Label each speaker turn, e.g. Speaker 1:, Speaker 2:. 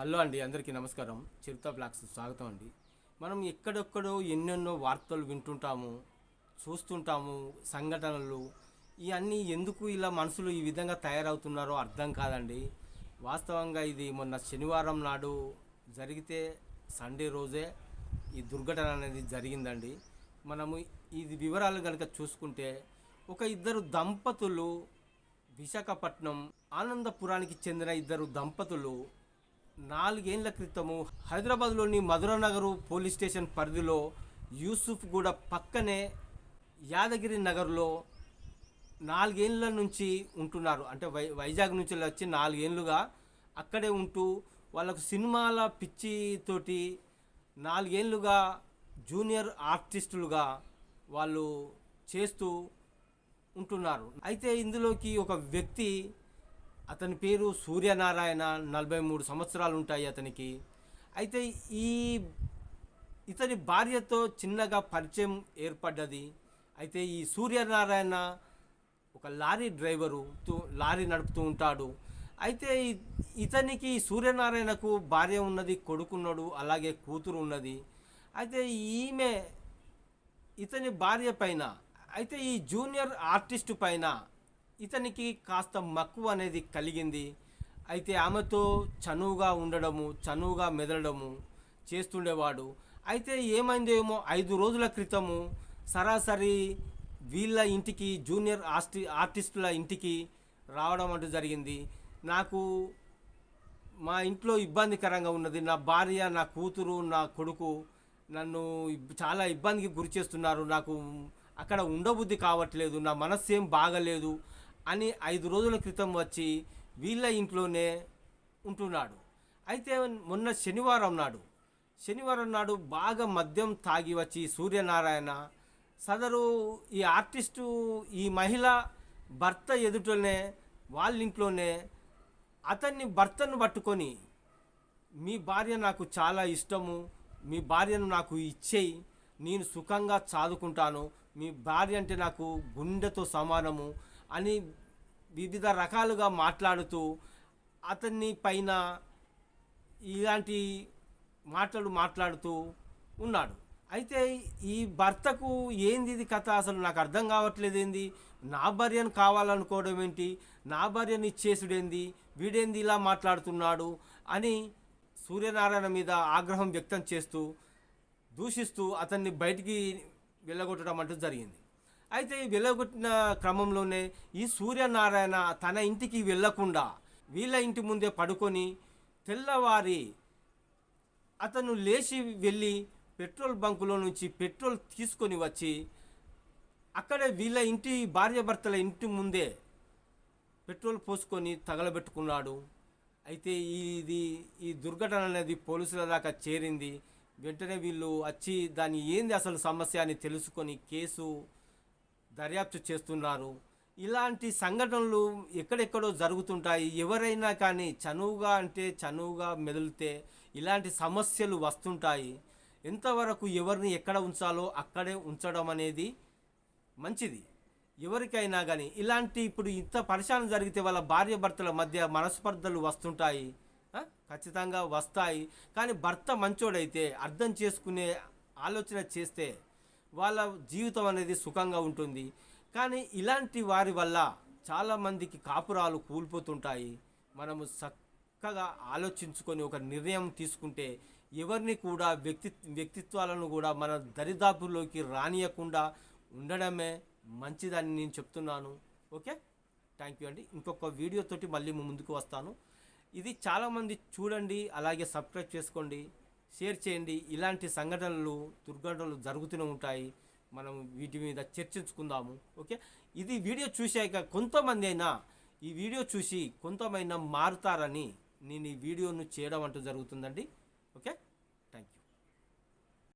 Speaker 1: Hello అండి అందరికీ నమస్కారం. చిరుత బ్లాక్స్ స్వాగతం అండి. మనం ఎక్కడెక్కడో ఎన్నెన్నో వార్తలు వింటుంటాము చూస్తుంటాము సంఘటనలు ఇవన్నీ ఎందుకు ఇలా మనుషులు ఈ విధంగా తయారవుతున్నారో అర్థం కాదండి. వాస్తవంగా ఇది మొన్న శనివారం నాడు జరిగితే సండే రోజే ఈ దుర్ఘటన అనేది జరిగిందండి. మనము ఇది వివరాలు కనుక చూసుకుంటే ఒక ఇద్దరు దంపతులు విశాఖపట్నం ఆనందపురానికి చెందిన ఇద్దరు దంపతులు నాలుగేళ్ళ క్రితము హైదరాబాద్లోని మధురనగరు పోలీస్ స్టేషన్ పరిధిలో యూసుఫ్ గూడ పక్కనే యాదగిరి నగర్లో నాలుగేళ్ళ నుంచి ఉంటున్నారు. అంటే వై వైజాగ్ నుంచి వచ్చి నాలుగేళ్ళుగా అక్కడే ఉంటూ వాళ్ళకు సినిమాల పిచ్చితోటి నాలుగేళ్ళుగా జూనియర్ ఆర్టిస్టులుగా వాళ్ళు చేస్తూ ఉంటున్నారు. అయితే ఇందులోకి ఒక వ్యక్తి అతని పేరు సూర్యనారాయణ నలభై మూడు సంవత్సరాలు ఉంటాయి అతనికి. అయితే ఈ ఇతని భార్యతో చిన్నగా పరిచయం ఏర్పడ్డది. అయితే ఈ సూర్యనారాయణ ఒక లారీ డ్రైవరు లారీ నడుపుతూ ఉంటాడు. అయితే ఇతనికి సూర్యనారాయణకు భార్య ఉన్నది కొడుకున్నాడు అలాగే కూతురు ఉన్నది. అయితే ఈమె ఇతని భార్య పైన అయితే ఈ జూనియర్ ఆర్టిస్ట్ పైన ఇతనికి కాస్త మక్కువ అనేది కలిగింది. అయితే ఆమెతో చనువుగా ఉండడము చనువుగా మెదలడము చేస్తుండేవాడు. అయితే ఏమైందో ఏమో ఐదు రోజుల క్రితము సరాసరి వీళ్ళ ఇంటికి జూనియర్ ఆర్టి ఆర్టిస్టుల ఇంటికి రావడం అంటూ జరిగింది. నాకు మా ఇంట్లో ఇబ్బందికరంగా ఉన్నది. నా భార్య నా కూతురు నా కొడుకు నన్ను చాలా ఇబ్బందికి గురి చేస్తున్నారు. నాకు అక్కడ ఉండబుద్ధి కావట్లేదు. నా మనస్సు ఏం బాగలేదు. అని ఐదు రోజుల క్రితం వచ్చి వీళ్ళ ఇంట్లోనే ఉంటున్నాడు. అయితే మొన్న శనివారం నాడు శనివారం నాడు బాగా మద్యం తాగి వచ్చి సూర్యనారాయణ సదరు ఈ ఆర్టిస్టు ఈ మహిళ భర్త ఎదుటనే వాళ్ళ ఇంట్లోనే అతన్ని భర్తను పట్టుకొని మీ భార్య నాకు చాలా ఇష్టము మీ భార్యను నాకు ఇచ్చేయి నేను సుఖంగా చాదుకుంటాను మీ భార్య అంటే నాకు గుండెతో సమానము అని వివిధ రకాలుగా మాట్లాడుతూ అతన్ని పైన ఇలాంటి మాటలు మాట్లాడుతూ ఉన్నాడు. అయితే ఈ భర్తకు ఏంది ఇది కథ? అసలు నాకు అర్థం కావట్లేదు ఏంది? నా భార్యను కావాలనుకోవడం ఏంటి? నా భార్యను ఇచ్చేసుడేంది? వీడేంది ఇలా మాట్లాడుతున్నాడు? అని సూర్యనారాయణ మీద ఆగ్రహం వ్యక్తం చేస్తూ దూషిస్తూ అతన్ని బయటికి వెళ్ళగొట్టడం అంటూ జరిగింది. అయితే ఈ వెళ్ళగొట్టిన క్రమంలోనే ఈ సూర్యనారాయణ తన ఇంటికి వెళ్ళకుండా వీళ్ళ ఇంటి ముందే పడుకొని తెల్లవారి అతను లేచి వెళ్ళి పెట్రోల్ బంకులో నుంచి పెట్రోల్ తీసుకొని వచ్చి అక్కడే వీళ్ళ ఇంటి భార్యాభర్తల ఇంటి ముందే పెట్రోల్ పోసుకొని తగలబెట్టుకున్నాడు. అయితే ఇది ఈ దుర్ఘటన అనేది పోలీసుల దాకా చేరింది. వెంటనే వీళ్ళు వచ్చి దాన్ని ఏంది అసలు సమస్య అని తెలుసుకొని కేసు దర్యాప్తు చేస్తున్నారు. ఇలాంటి సంఘటనలు ఎక్కడెక్కడో జరుగుతుంటాయి. ఎవరైనా కానీ చనువుగా అంటే చనువుగా మెదిలితే ఇలాంటి సమస్యలు వస్తుంటాయి. ఎంతవరకు ఎవరిని ఎక్కడ ఉంచాలో అక్కడే ఉంచడం అనేది మంచిది. ఎవరికైనా కానీ ఇలాంటి ఇప్పుడు ఇంత పరిశానం జరిగితే వాళ్ళ భార్య భర్తల మధ్య మనస్పర్ధలు వస్తుంటాయి. ఖచ్చితంగా వస్తాయి. కానీ భర్త మంచోడైతే అర్థం చేసుకునే ఆలోచన చేస్తే వాళ్ళ జీవితం అనేది సుఖంగా ఉంటుంది. కానీ ఇలాంటి వారి వల్ల చాలామందికి కాపురాలు కూలిపోతుంటాయి. మనము చక్కగా ఆలోచించుకొని ఒక నిర్ణయం తీసుకుంటే ఎవరిని కూడా వ్యక్తి వ్యక్తిత్వాలను కూడా మన దరిదాపుల్లోకి రానియకుండా ఉండడమే మంచిదని నేను చెప్తున్నాను. ఓకే? థ్యాంక్ యూ అండి. ఇంకొక వీడియోతోటి మళ్ళీ ముందుకు వస్తాను. ఇది చాలామంది చూడండి అలాగే సబ్స్క్రైబ్ చేసుకోండి. షేర్ చేయండి. ఇలాంటి సంఘటనలు దుర్ఘటనలు జరుగుతూనే ఉంటాయి. మనం వీటి మీద చర్చించుకుందాము. ఓకే? ఇది వీడియో చూశాక కొంతమంది అయినా ఈ వీడియో చూసి కొంతమైనా మారుతారని నేను ఈ వీడియోను చేయడం అంటూ జరుగుతుందండి. ఓకే?